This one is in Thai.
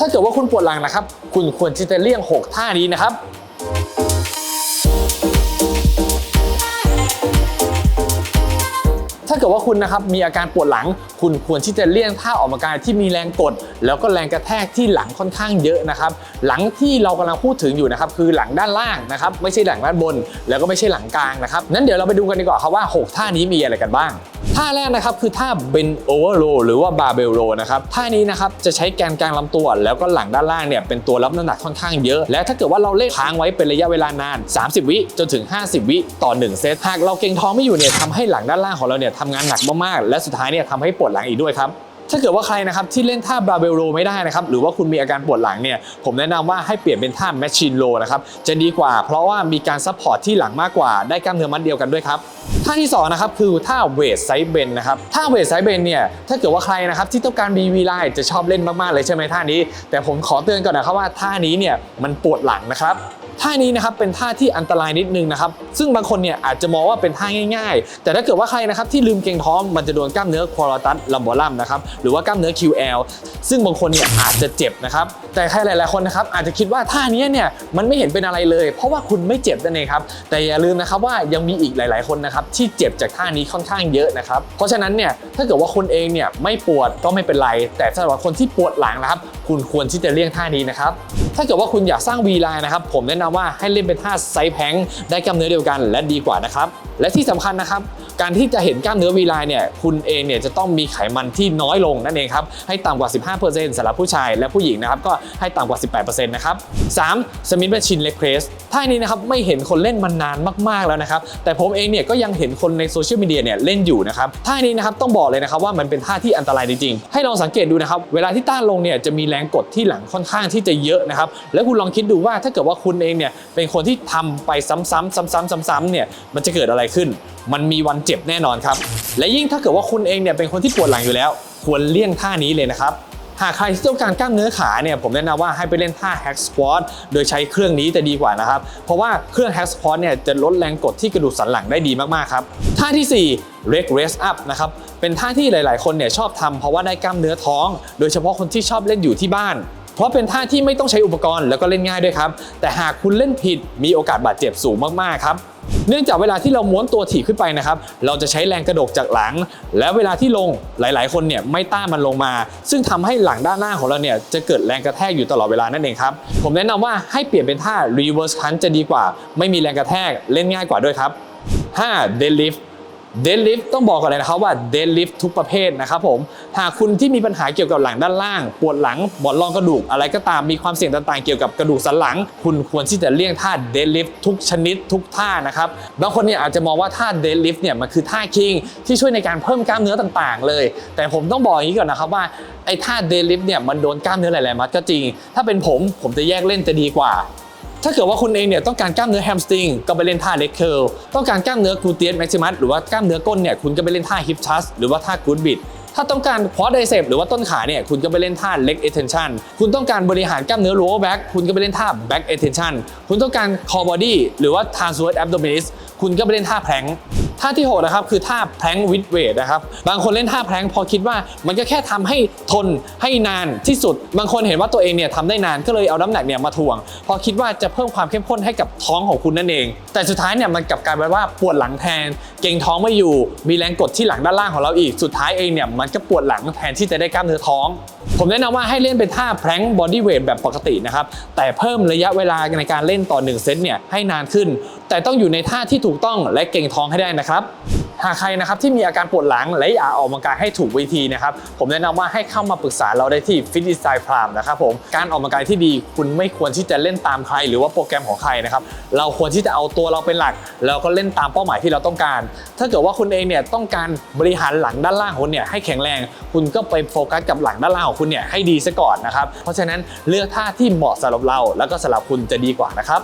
ถ้าเกิดว่าคุณปวดหลังนะครับ คุณควรที่จะเลี่ยง 6 ท่านี้นะครับ ถ้าเกิดว่าคุณนะครับมีอาการปวดหลัง คุณควรที่จะเลี่ยงท่าออกกำลังกายที่มีแรงกด แล้วก็แรงกระแทกที่หลังค่อนข้างเยอะนะครับหลังที่เรากำลังพูดถึงอยู่นะครับคือหลังด้านล่างนะครับไม่ใช่หลังด้านบน แล้วก็ไม่ใช่หลังกลางนะครับนั้นเดี๋ยวเราไปดูกันดีกว่าครับว่า 6 ท่านี้มีอะไรกันบ้างท่าแรกนะครับคือท่า bend over row หรือว่า barbell row นะครับท่านี้นะครับจะใช้แกนกลางลำตัว แล้วก็หลังด้านล่างเนี่ยเป็นตัวรับน้ำหนักค่อนข้างเยอะ และถ้าเกิดว่าเราเล่นค้างไว้เป็นระยะเวลานาน 30 วิจนถึง 50 วิต่อ 1 เซตหากเราเกร็งท้องไม่อยู่เนี่ยทำให้หลังด้านล่างของเราเนี่ยทำงานหนักมากๆ และสุดท้ายเนี่ยทำให้ปวดหลังอีกด้วยครับถ้าเกิดว่าใครนะครับที่เล่นท่า barbell row ไม่ได้นะครับหรือว่าคุณมีอาการปวดหลังเนี่ยผมแนะนำว่าให้เปลี่ยนเป็นท่า machine row นะครับจะดีกว่าเพราะว่ามีการซัพพอร์ตที่หลังมากกว่าได้กล้ามเนื้อมัดเดียวกันด้วยครับท่าที่สองนะครับคือท่า weight side bend นะครับท่า weight side bend เนี่ยถ้าเกิดว่าใครนะครับที่ต้องการ BV line จะชอบเล่นมากๆเลยใช่ไหมท่านี้ แต่ผมขอเตือนก่อนนะครับว่าท่านี้เนี่ยมันปวดหลังนะครับ ท่านี้นะครับเป็นท่าที่อันตรายนิดนึงนะครับซึ่งบางคนเนี่ยอาจจะมองว่าเป็นท่าง่าย ๆ แต่ถ้าเกิดว่าใครนะครับที่ลืมเกรงท้องมันจะโดนกล้ามเนื้อควอลตัสลัมโบลัมนะครับหรือว่ากล้ามเนื้อ QL ซึ่งบางคนเนี่ยอาจจะเจ็บนะครับแต่ใครหลาย ๆคนนะครับอาจจะคิดว่าท่านี้เนี่ยมันไม่เห็นเป็นอะไรเลย เพราะว่าคุณไม่เจ็บนั่นเองครับแต่อย่าลืมนะครับว่ายังมีอีกหลาย ๆ คนนะครับที่เจ็บจากท่านี้ค่อนข้างเยอะนะครับเพราะฉะนั้นเนี่ยถ้าเกิดว่าคุณเองเนี่ยไม่ปวดก็ไม่เป็นไร แต่สำหรับคนที่ปวดหลังนะครับ คุณควรที่จะเลี่ยงท่านี้นะครับ ถ้าเกิดว่าคุณอยากสร้าง V line นะครับผมแนะนำว่าให้เล่นเป็นท่าไซส์แพงได้กล้ามเนื้อเดียวกันและดีกว่านะครับและที่สำคัญนะครับ การที่จะเห็นกล้ามเนื้อ V line เนี่ยคุณเองเนี่ยจะต้องมีไขมันที่น้อยลงนั่นเองครับให้ต่ำกว่า 15%สำหรับผู้ชายและผู้หญิงนะครับก็ให้ต่ำกว่า 18%นะครับ 3. สมิธแมชชินเล็กเพรสท่านี้นะครับไม่เห็นคนเล่นมานานมากๆแล้วนะครับแต่ผมเองเนี่ยก็ยังเห็นคนในโซเชียลมีเดียเนี่ยเล่นอยู่นะครับท่านี้นะครับต้องบอกเลยนะครับว่ามันเป็นท่าที่อันตรายจริงๆให้ลองสังเกตดูนะครับเวลาที่ต้านลงเนี่ยจะมีแรงกดที่หลังค่อนข้างที่จะเยอะนะครับแล้วคุณลองคิดดูว่าถ้าเกิดว่าคุณเองเนี่ยเป็นคนที่ทำไปซ้ำๆซ้ำๆซ้ำๆเนี่ยมันจะเกิดอะไรขึ้น มันมีวันเจ็บแน่นอนครับ และยิ่งถ้าเกิดว่าคุณเองเนี่ยเป็นคนที่ปวดหลังอยู่แล้ว ควรเลี่ยงท่านี้เลยนะครับหากใครที่ต้องการกล้ามเนื้อขาเนี่ยผมแนะนำว่าให้ไปเล่นท่า hack squat โดยใช้เครื่องนี้จะดีกว่านะครับ เพราะว่าเครื่อง hack squat เนี่ยจะลดแรงกดที่กระดูกสันหลังได้ดีมากๆครับ ท่าที่ 4 leg raise up นะครับเป็นท่าที่หลายๆ คนเนี่ยชอบทำเพราะว่าได้กล้ามเนื้อท้อง โดยเฉพาะคนที่ชอบเล่นอยู่ที่บ้าน เพราะเป็นท่าที่ไม่ต้องใช้อุปกรณ์แล้วก็เล่นง่ายด้วยครับแต่หากคุณเล่นผิดมีโอกาสบาดเจ็บสูงมากๆครับ เนื่องจากเวลาที่เราม้วนตัวถี่ขึ้นไปนะครับ เราจะใช้แรงกระดกจากหลัง และเวลาที่ลงหลาย ๆ คนเนี่ยไม่ต้านมันลงมา ซึ่งทำให้หลังด้านหน้าของเราเนี่ยจะเกิดแรงกระแทกอยู่ตลอดเวลานั่นเองครับ ผมแนะนำว่าให้เปลี่ยนเป็นท่า reverse crunch จะดีกว่า ไม่มีแรงกระแทกเล่นง่ายกว่าด้วยครับ 5. deadlift เดนลิฟต้องบอกก่อนเลยนะครับว่าเดนลิฟทุกประเภทนะครับผมหากคุณที่มีปัญหาเกี่ยวกับหลังด้านล่าง ปวดหลังหมอนรองกระดูกอะไรก็ตามมีความเสี่ยงต่างๆเกี่ยวกับกระดูกสันหลัง คุณควรที่จะเลี่ยงท่าเดนลิฟทุกชนิดทุกท่านะครับบางคนเนี่ยอาจจะมองว่าท่าเดนลิฟเนี่ยมันคือท่าคิง ที่ช่วยในการเพิ่มกล้ามเนื้อต่างๆ เลย แต่ผมต้องบอกอย่างนี้ก่อนนะครับว่าไอ้ท่าเดนลิฟเนี่ยมันโดนกล้ามเนื้อหลายๆมัดก็จริง ถ้าเป็นผมผมจะแยกเล่นจะดีกว่า ถ้าเกิดว่าคุณเองเนี่ยต้องการกล้ามเนื้อแฮมสตริงก็ไปเล่นท่าเล็กเคิลต้องการกล้ามเนื้อกลูเตียสแม็กซิมัสหรือว่ากล้ามเนื้อก้นเนี่ยคุณก็ไปเล่นท่าฮิปทัสหรือว่าท่ากูดบิดถ้าต้องการคอดไดเซปหรือว่าต้นขาเนี่ยคุณก็ไปเล่นท่าเล็กเอเทนชันคุณต้องการบริหารกล้ามเนื้อโลว์แบ็กคุณก็ไปเล่นท่าแบ็กเอเทนชันคุณต้องการคอบอดี้หรือว่า transverse abdominis คุณก็ไปเล่นท่าแพลง ท่าที่หกนะครับคือท่าแพลงวิดเวทนะครับบางคนเล่นท่าแพลงพอคิดว่ามันก็แค่ทำให้ทนให้นานที่สุด บางคนเห็นว่าตัวเองเนี่ยทำได้นานก็เลยเอาน้ำหนักเนี่ยมาถ่วง พอคิดว่าจะเพิ่มความเข้มข้นให้กับท้องของคุณนั่นเอง แต่สุดท้ายเนี่ยมันกลับกลายเป็นว่าปวดหลังแทน เกรงท้องไม่อยู่ มีแรงกดที่หลังด้านล่างของเราอีกสุดท้ายเองเนี่ยมันก็ปวดหลังแทนที่จะได้กล้ามเนื้อท้อง ผมแนะนำว่าให้เล่นเป็นท่าแพลงบอดี้เวทแบบปกตินะครับแต่เพิ่มระยะเวลาในการเล่นต่อ1เซตเนี่ยให้นานขึ้น แต่ต้องอยู่ในท่าที่ถูกต้องและเกร็งท้องให้ได้นะครับหากใครนะครับที่มีอาการปวดหลังและอยากออกกำลังกายให้ถูกวิธีนะครับผมแนะนำว่าให้เข้ามาปรึกษาเราได้ที่ Fit Design Prime นะครับผมการออกกำลังกายที่ดีคุณไม่ควรที่จะเล่นตามใคร หรือว่าโปรแกรมของใครนะครับเราควรที่จะเอาตัวเราเป็นหลัก แล้วก็เล่นตามเป้าหมายที่เราต้องการ ถ้าเกิดว่าคุณเองเนี่ยต้องการบริหารหลังด้านล่างของคุณเนี่ยให้แข็งแรง คุณก็ไปโฟกัสกับหลังด้านล่างของคุณเนี่ยให้ดีซะก่อนนะครับเพราะฉะนั้นเลือกท่าที่เหมาะสำหรับเรา แล้วก็สำหรับคุณจะดีกว่านะครับ